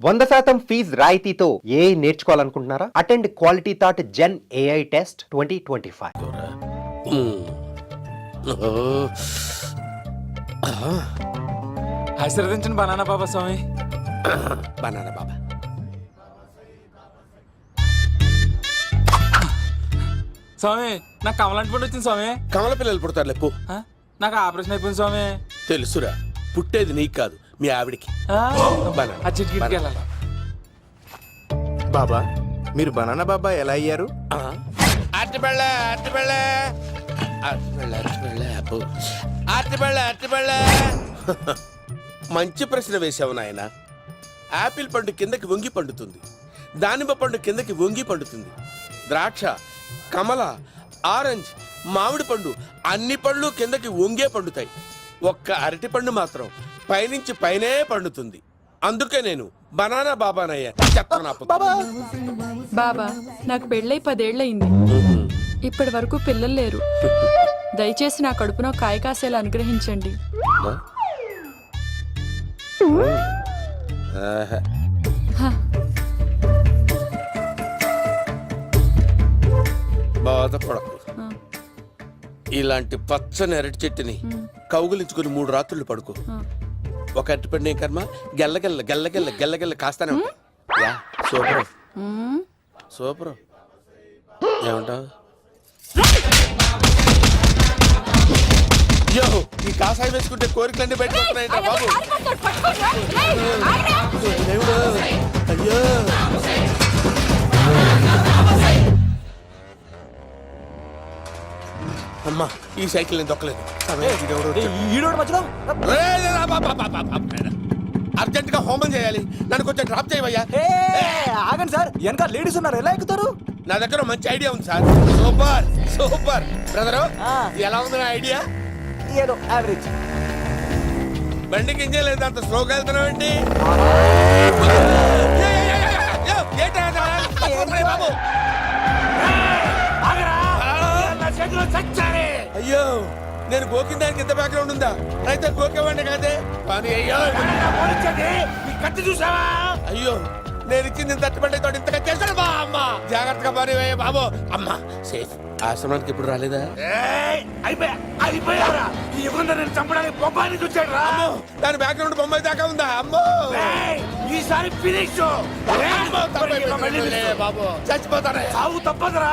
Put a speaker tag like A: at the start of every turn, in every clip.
A: వంద శాతం ఫీజ్ రాయితీతో ఏ నేర్చుకోవాలనుకుంటున్నారా? Attend quality thought gen AI test twenty twenty five.
B: ఆశీర్వదించండి బనానా బాబా స్వామి.
C: బనానా బాబా.
B: స్వామి నాకు కమలాంటి పండు వచ్చింది స్వామి.
C: కమల పిల్లలు పుడతారు లేపు
B: ఆ? నాకు ఆపరేషన్ అయిపోయింది స్వామి.
C: తెలుసురా పుట్టేది నీకు కాదు. మీ ఆవిడికి? బనానా.
B: వెళ్ళాలి?
D: బాబా మీరు బనానా బాబా ఎలా అయ్యారు?
C: అబ్బో. మంచి ప్రశ్న వేశావు నాయన. ఆపిల్ పండు కిందకి వంగి పండుతుంది. దానిమ్మ పండు కిందకి వంగి పండుతుంది. ద్రాక్ష కమల ఆరెంజ్ మామిడి పండు అన్ని పళ్ళు కిందకి వంగే పండుతాయి. ఒక్క అరటి పండు మాత్రం పైనుంచి పైనే పండుతుంది. అందుకే నేను బనానా బాబానయ్యా చెప్తాను
E: బాబా! నాకు పెళ్ళై పదేళ్ళయింది ఇప్పటి వరకు పిల్లలు లేరు. దయచేసి నా కడుపున కాయ కాసేలా అనుగ్రహించండి.
C: బాధపడకు. ఇలాంటి పచ్చని అరటి చెట్టుని కౌగులించుకుని మూడు రాత్రులు పడుకో. ఒక అరటి పండు ఏం కర్మ? గెల్లగెల్ల గెల్లగెల్ల గెల్లగెల్ల కాస్తానే ఉంటాయి యా సూపర్. సూపర్. ఏమంటావు? యో ఈ కాసాయి వేసుకుంటే కోరికలన్నీ బయటకు వస్తున్నాయంట బాబు. దేవుడు అయ్యో. అమ్మా ఈ సైకిల్ నేను దొక్కలేదు. అర్జెంట్గా హోమం చేయాలి. నన్ను కొంచెం డ్రాప్ చేయవయ్యా.
D: ఆగండి సార్. వెనక లేడీస్ ఉన్నారు. ఎలా ఎక్కుతారు?
C: నా దగ్గర మంచి ఐడియా ఉంది సార్. Super super. బ్రదరు ఎలా ఉంది నా ఐడియా?
D: ఏదో యావరేజ్.
C: బండికి ఇంజన్ లేదు అంత స్లోగా వెళ్తున్నావు ఏంటి? అయ్యో నేను గోకిన దానికి ఇంత బ్యాక్గ్రౌండ్ ఉందా? అయితే గోకేవాడిని కాదే? కానీ అయ్యో. కత్తి చూసావా? అయ్యో నేను ఇచ్చింది తట్టుబడి తోడు ఇంతగా చేశాడు బా అమ్మ. జాగ్రత్తగా పని బాబు. అమ్మ సేఫ్. ఆశ్రమానికి ఇప్పుడు రాలేదా?
F: అయిపోయారా? ఈ నేను చంపడానికి చూచాడు రా.
C: దాని బ్యాక్గ్రౌండ్ బొమ్మాయి దాకా ఉందా? అమ్మో.
F: ఈసారి ఫినిష్.
C: బాబు.
F: సాగు తప్పదురా.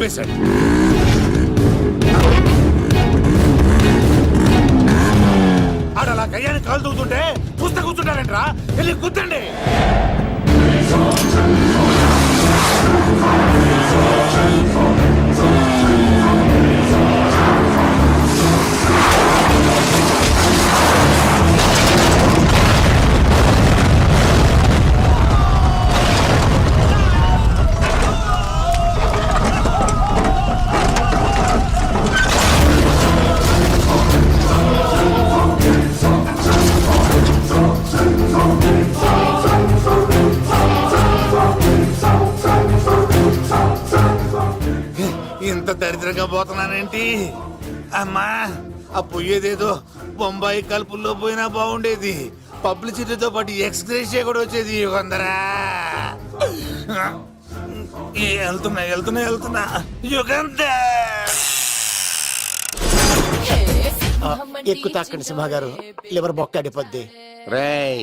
F: అమ్మాయిని ఆడ అలా కయ్యాన్ని కాలు తూగుతుంటే పుస్తకం కూర్చుంటారంట్రా. వెళ్ళి కూర్చోండి. ఇంత దరిద్రంగా పోతున్నానేంటి? అమ్మా ఆ పోయేదేదో బొంబాయి కలుపుల్లో పోయినా బాగుండేది. పబ్లిసిటీతో పాటు ఎక్స్గ్రేషియా కూడా వచ్చేది యుగంధరా ఏ, వెళ్తున్నా వెళ్తున్నా వెళ్తున్నా. యుగంధర్
G: ఎక్కువ తాకండి సింహ గారు లివర్ బొక్క అడిపోద్ది.
H: రేయ్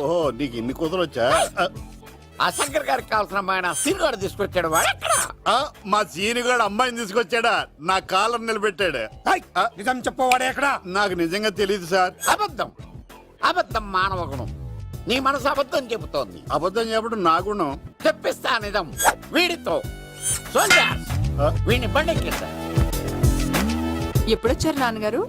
H: ఓహో నీకు ఇన్ని కుదరొచ్చా ఆ శంకర్ గారికి కావాల్సిన అమ్మాయి సీనుగాడు తీసుకొచ్చాడు వాడెక్కడ మా సీనుగాడు అమ్మాయిని తీసుకొచ్చాడా? నా కాలర్ నిలబెట్టాడు.
I: నిజం చెప్పవాడే ఎక్కడ?
H: నాకు నిజంగా తెలియదు సార్. అబద్ధం. అబద్ధం మానవ గుణం. నీ మనసు అబద్ధం చెబుతోంది. అబద్ధం చెప్పడం నా గుణం. తెప్పిస్తా నిజం. వీడితో. సోల్జర్స్ వీడిని బండెక్కిస్తా.
J: ఎప్పుడొచ్చారు నాన్నగారు?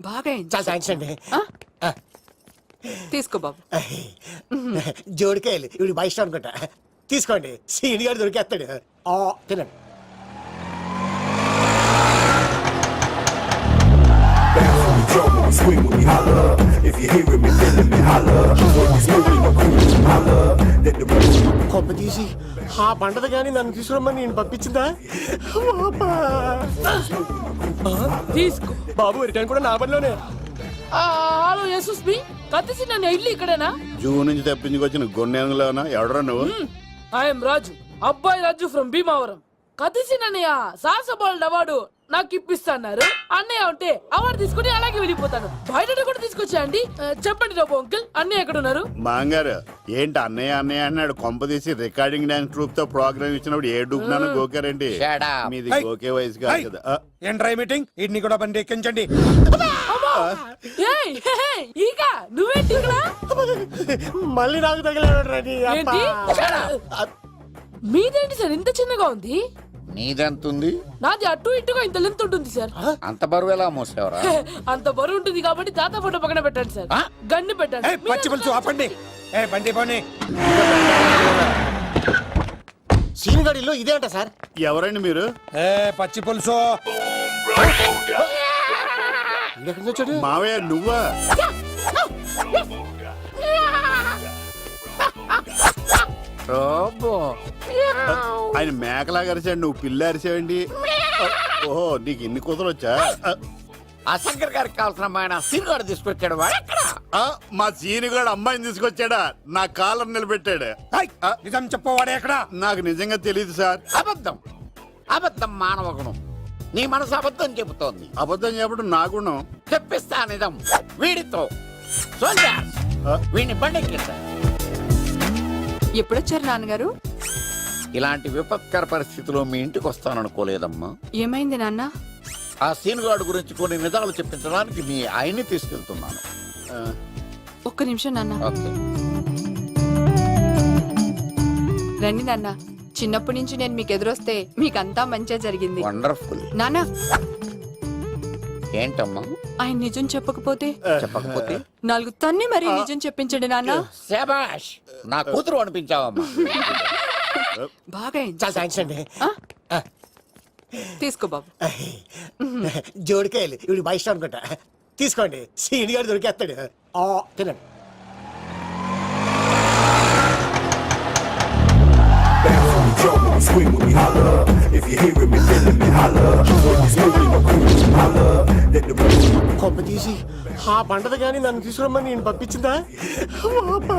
J: బాగా ఎంజాయ్
G: చాలా థ్యాంక్స్ అండి
J: ఆ? తీసుకో బాబు.
G: జోడికాయలు. ఇవి బయట అనుకుంటా. తీసుకోండి. సీన్ గారు దొరికేస్తాడు. ఆ, తినండి. కొబ్బ తీసి ఆ పంటది కానీ నన్ను తీసుకురమ్మని నేను పంపించిందా? పాపా.
J: తీసుకో.
G: బాబు రిటర్న్ కూడా నా పనిలోనే
J: హలో యేసుస్ బి కత్తిసి నన్ను ఇల్లు ఇక్కడేనా?
H: జూ నుంచి తప్పించుకొచ్చిన గొన్నెంగులోనా? ఎవడరా నువ్వు?
K: ఐఎమ్ రాజు. అబ్బాయి రాజు ఫ్రమ్ భీమావరం. కదిసినన్నయ్య సాహసబాలుడు అవార్డు నాకు ఇప్పిస్తాన్నారు. అన్నయ్య ఉంటే అవార్డు తీసుకుని అలాగే వెళ్ళిపోతాను. బయట కూడా తీసుకొచ్చా అండి ఆ, చెప్పండి రాబు అంకుల్ అన్నయ్య ఎక్కడ ఉన్నారు
L: మాంగారు ఏంటి అన్నయ్య అన్నయ్య అన్నాడు కొంప తీసి రికార్డింగ్ డాన్స్ ట్రూప్తో ప్రోగ్రామ్ ఇచ్చినప్పుడు ఏ డూబ్నాను గోకారండి? మీది గోకే వయసు కాదు కదా.
I: ఏంట్రై మీటింగ్? ఇడ్ని కూడా బండి ఎక్కించండి.
K: నువ్వేంటి
G: మళ్ళీ నాకు తగిలాడు రెడీ
K: ఏంటి? మీదేంటి సార్ ఇంత చిన్నగా ఉంది?
L: నీదెంతుంది?
K: నాది అటు ఇటుగా ఇంత లెంత్ ఉంటుంది సార్.
L: అంత బరువు ఎలా మోసేవరా?
K: అంత బరువు ఉంటుంది కాబట్టి తాత ఫోటో పక్కన పెట్టండి సార్. గన్ను పెట్టండి
I: ఏయ్, పచ్చి పులుసు ఆపండి. ఏ బండి పోనీ.
G: సీనిగడిలో ఇదే అంట సార్.
L: ఎవరండి మీరు?
I: ఏ పచ్చి పులుసు.
L: మావయ్య నువ్వా? రోబో. ఆయన మేకలా అరిచాడు నువ్వు పిల్ల అరిచావండి ఓహో నీకు ఇన్ని కుదరొచ్చా
H: ఆ శంకర్ గారికి కావాల్సిన అమ్మాయి సీనిగాడు తీసుకొచ్చాడు వాడెక్కడ
L: ఆ, మా సీనుగాడు అమ్మాయిని తీసుకొచ్చాడా? నా కాలర్ నిలబెట్టాడు.
I: నిజం చెప్పవాడే ఎక్కడ?
L: నాకు నిజంగా తెలియదు సార్.
H: అబద్ధం. అబద్ధం మానవ గుణం నీ మనసు అబద్ధం చెబుతోంది.
L: అబద్ధం చెప్పడం నా గుణం.
H: తెప్పిస్తా నిజం. వీడితో. సోల్జర్స్ వీడిని బండెక్కిస్తా
K: ఎప్పుడొచ్చారు నాన్నగారు?
H: ఇలాంటి విపత్కర పరిస్థితిలో మీ ఇంటికి వస్తాననుకోలేదమ్మా.
K: ఏమైంది నాన్న?
H: ఆ సీనుగాడు గురించి కొన్ని నిజాలు చెప్పించడానికి మీ ఆయన్ని తీసుకెళ్తున్నాను.
L: ఆ,
K: ఒక్క నిమిషం నాన్న.
H: ఓకే.
K: రండి నాన్న. చిన్నప్పటి నుంచి నేను మీకు ఎదురొస్తే మీకంతా మంచిగా జరిగింది.
H: వండర్ఫుల్.
K: నాన్న.
H: ఏంటమ్మా?
K: ఆయన నిజం చెప్పకపోతే?
H: చెప్పకపోతే?
K: నాలుగు తన్ని మరి నిజం చెప్పించండి నాన్న.
H: శబాష్ నా కూతురు అనిపించావమ్మా.
K: బాగా.
G: చాలా థ్యాంక్స్ అండి.
K: ఆ? తీసుకో బాబు.
G: జోడికాయలు ఇవి బాగా ఇష్టం అనుకుంటా. తీసుకోండి సీని గారు దొరికేస్తాడు. ఆ, తినండి. కొంప తీసి ఆ పంటది కానీ నన్ను తీసుకురమ్మని నేను పంపించిందా? అబ్బా.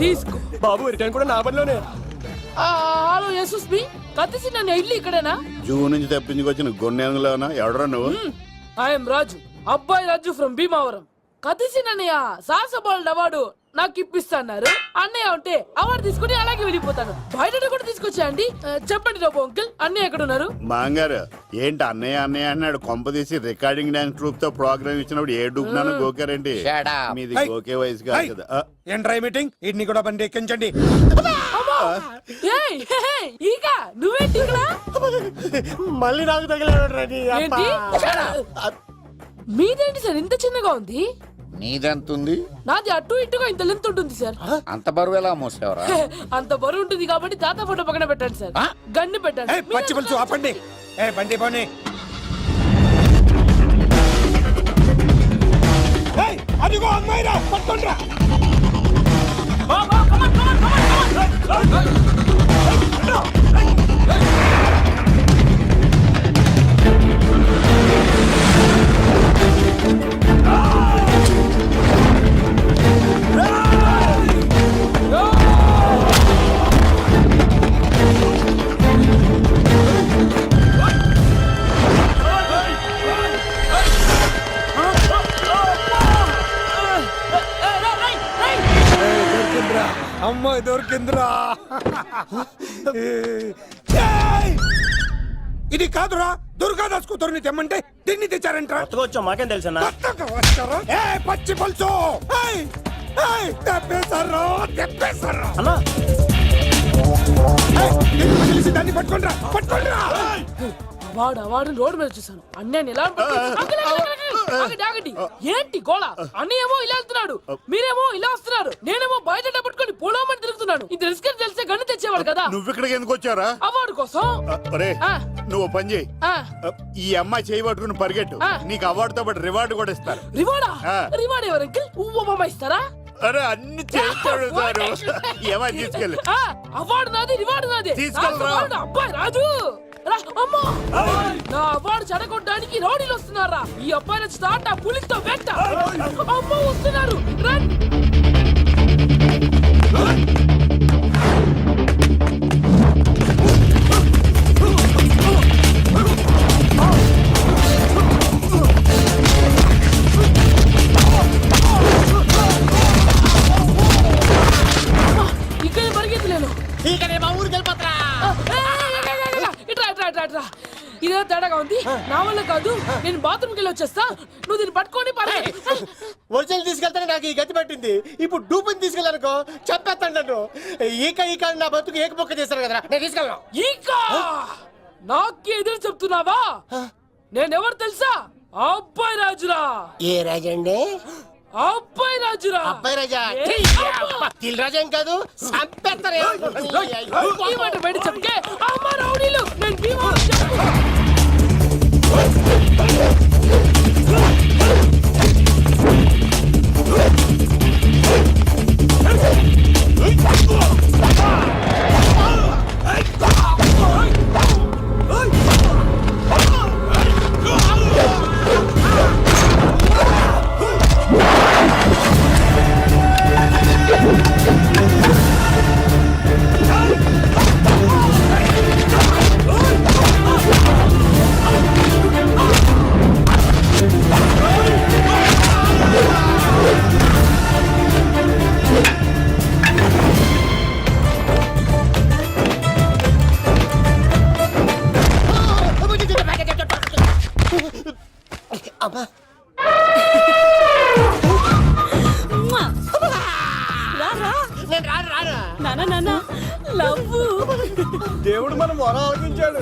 K: తీసుకో.
G: బాబు రిటర్న్ కూడా నా పనిలోనే
K: హలో యశస్ మీ కత్తిసి నన్ను ఇల్లు ఇక్కడేనా?
L: జూ నుంచి తప్పించుకొచ్చిన గొన్నెంగులోనా? ఎవడరా నువ్వు?
K: ఐఎమ్ రాజు. అబ్బాయి రాజు ఫ్రమ్ భీమావరం. కత్తిసి నన్నయ్య సాహసబాలుడు అవార్డు నాకు ఇప్పిస్తాన్నారు అన్నయ్య ఉంటే అవార్డు తీసుకుని అలాగే వెళ్ళిపోతాను. బయట కూడా తీసుకొచ్చా అండి? చెప్పండి రాబు అంకుల్ అన్నయ్య ఎక్కడ ఉన్నారు
L: మాంగారు ఏంటి అన్నయ్య అన్నయ్య అన్నాడు. కొంప తీసి రికార్డింగ్ డాన్స్ ట్రూప్తో ప్రోగ్రామ్ ఇచ్చినప్పుడు ఏ డూబ్నాను గోకారండి. మీది. గోకే వయసు కాదు కదా.
I: ఏంట్రై మీటింగ్ ఇడ్ని కూడా బండి ఎక్కించండి.
K: నువ్వేంటి
G: మళ్ళీ నాకు తగిలాడు
K: మీదేంటి సార్ ఇంత చిన్నగా ఉంది?
H: నీదెంతుంది?
K: నాది అటు ఇటుగా ఇంత లెంత్ ఉంటుంది సార్.
H: అంత బరువు ఎలా మోసేవరా?
K: అంత బరువు ఉంటుంది కాబట్టి తాత ఫోటో పక్కన పెట్టండి సార్? గన్ను పెట్టండి
I: పచ్చి పులుసు ఆపండి. ఏ బండి పోనీ. అదిగో అమ్మాయిరా ఇది కాదురా దుర్గాదాస్ కూతురుని తెమ్మంటే దీన్ని తెచ్చారంట్రా
M: వచ్చాం మాకేం తెలుసన్నా
I: కొత్తగా వచ్చారా ఏ పచ్చి పులుసు ఏయ్! ఏయ్! తెప్పేశారు తెప్పేశారు
M: అన్నా
I: ఏయ్! దీన్ని వదిలేసి దాన్ని పట్టుకోండిరా పట్టుకోండిరా
K: వాడు వాడు రోడ్డు మీద చూసాను ఆగండి, ఆగండి, ఆగండి. ఏంటి గోళ? అన్నయ్య ఏమో ఇలా వెళ్తున్నాడు మీరేమో ఇలా వస్తున్నారు నేనేమో బయట పట్టుకొని పొలమని తిరుగుతున్నాను. ఇది రిస్క్ అని తెలిస్తే గన్ను తెచ్చేవాడు కదా.
L: నువ్వు ఇక్కడికి ఎందుకు వచ్చారా
K: అవార్డు కోసం.
L: నువ్వు పని చేయి. ఈ అమ్మాయి చేయి పట్టుకుని పరిగెట్టు. నీకు అవార్డుతో పాటు రివార్డు కూడా ఇస్తారు.
K: రివార్డా. రివార్డ్ ఎవరు అంకిల్? ఇస్తారా?
L: అరే అన్ని చేస్తాడు సారు. ఏమై తీసుకెళ్ళి.
K: అవార్డు నాది రివార్డు నాది.
L: తీసుకెళ్ళరా.
K: అవార్డు, అబ్బాయి రాజు రా, అమ్మో! నా అవార్డు చెడగొట్టడానికి రౌడీలు వస్తున్నారా? ఈ అబ్బాయి నుంచి ఆ పులితో వెంట! అమ్మో వస్తున్నారు! రండి! నా వల్ల కాదు నేను బాత్రూమ్కి వెళ్ళి వచ్చేస్తా నువ్వు దీన్ని పట్టుకొని పడే
G: ఒరిజినల్ తీసుకెళ్తానే నాకు ఈ గతి పట్టింది ఇప్పుడు డూపుని తీసుకెళ్ళానుకో చెప్పేస్తాను నన్ను ఈక ఈక అని నా బతుకు ఏకపొక్క చేశారు కదరా నేను తీసుకెళ్ళను
K: ఇంకా నాకు ఎదురు చెప్తున్నావా నేనెవరు తెలుసా అబ్బాయి రాజురా
G: ఏ రాజండి
K: అబ్బాయి రాజురా
G: అబ్బాయి రాజా! తిల్ రాజా ఏం కాదు సంపేస్తారు
K: ఈ మాట బయట చెప్తే అమ్మ రౌడీలు నేను భీమవరం చెప్పు
G: నేను రాను రాను
K: నానా నానా లవ్
G: దేవుడు మనం మొర ఆలోచించాడు.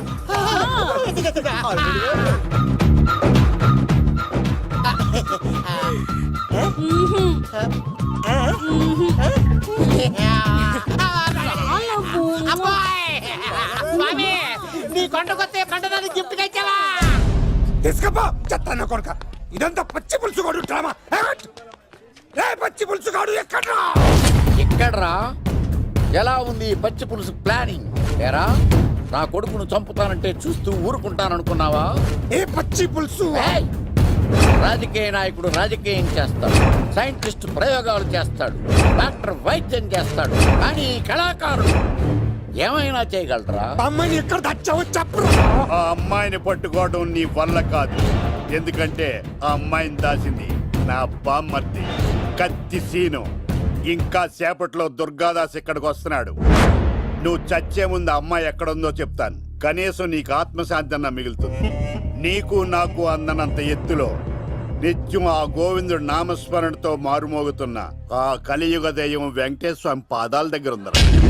H: స్వామి నీ కొండకొస్తే కొండదాన్ని గిఫ్ట్గా ఇచ్చావా?
I: తీసుకపో చెత్త కొడుక. ఇదంతా పచ్చి పులుసుగాడు డ్రామా. రే పచ్చి పులుసుగాడు ఎక్కడ్రా?
H: ఎలా ఉంది ఈ పచ్చి పులుసు ప్లానింగ్? ఏరా నా కొడుకును చంపుతానంటే చూస్తూ ఊరుకుంటాననుకున్నావా?
I: ఏ పచ్చి పులుసు?
H: ఏయ్! రాజకీయ నాయకుడు రాజకీయం చేస్తాడు సైంటిస్ట్ ప్రయోగాలు చేస్తాడు డాక్టర్ వైద్యం చేస్తాడు కానీ ఈ కళాకారుడు ఏమైనా చేయగలరా?
I: అమ్మాయిని ఎక్కడ తెచ్చావో చెప్పరా
L: ఆ అమ్మాయిని పట్టుకోవడం నీ వల్ల కాదు. ఎందుకంటే ఆ అమ్మాయిని దాసింది నా బామ్మర్ది. కత్తి సీను. ఇంకా సేపట్లో దుర్గాదాస్ ఇక్కడికి వస్తున్నాడు. నువ్వు చచ్చే ముందు అమ్మాయి ఎక్కడుందో చెప్తాను. కనీసం నీకు ఆత్మశాంతి అన్న మిగులుతుంది. నీకు నాకు అందనంత ఎత్తులో నిత్యం ఆ గోవిందుడు నామస్మరణతో మారుమోగుతున్న ఆ కలియుగ దయ్యం వెంకటేశ్వరం పాదాల దగ్గర ఉందరా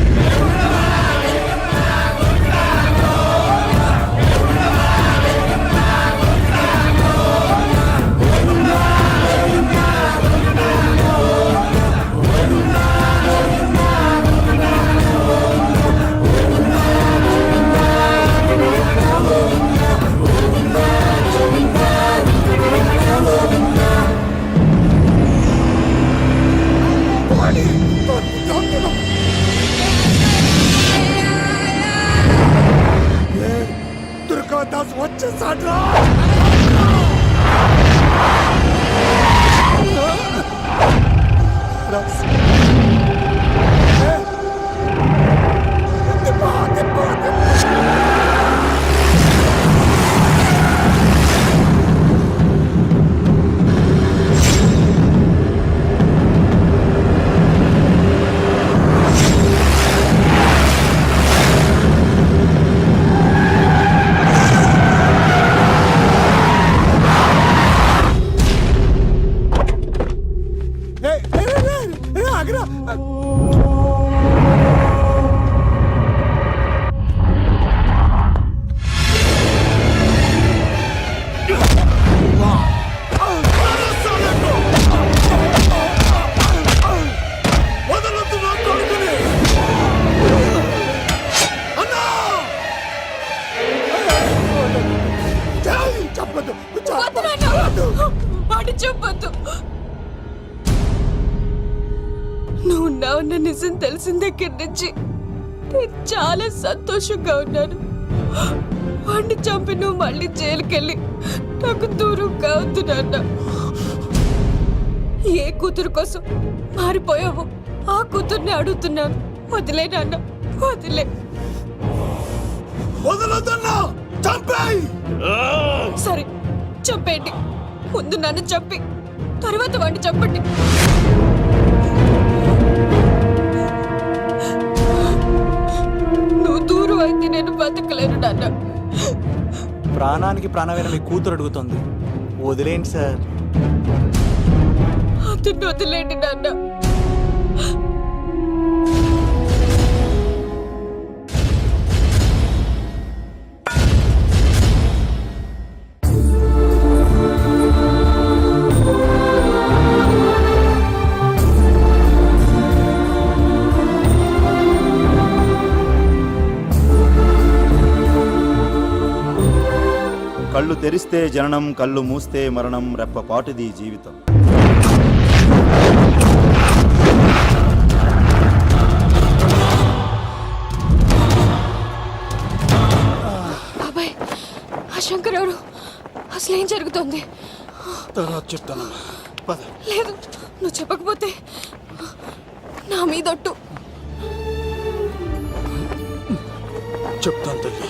K: próxima. సంతోషంగా ఉన్నాను. వాడిని చంపి నువ్వు మళ్ళీ జైలుకెళ్ళి నాకు దూరంగా అవుతున్నా ఏ కూతురు కోసం మారిపోయావు ఆ కూతుర్ని అడుగుతున్నాను. వదిలే నాన్న వదిలే.
I: వదలొద్దన్నా చంపేయ్!
K: సరే చంపేయండి. ముందు నన్ను చంపి తర్వాత వాడిని చంపండి. నేను బతకలేను నాన్న.
D: ప్రాణానికి ప్రాణమైన మీ కూతురు అడుగుతుంది. వదిలేండి సార్.
E: వదిలేండి నాన్న.
N: కళ్ళు తెరిస్తే జననం కళ్ళు మూస్తే మరణం రెప్పపాటుది జీవితం.
E: బాబాయ్ ఆ శంకర్ ఎవరు? అసలు ఏం జరుగుతోంది?
O: తర్వాత చెప్తాను పద.
E: లేదు నువ్వు చెప్పకపోతే నా మీదొట్టు
O: చెప్తాను తల్లి.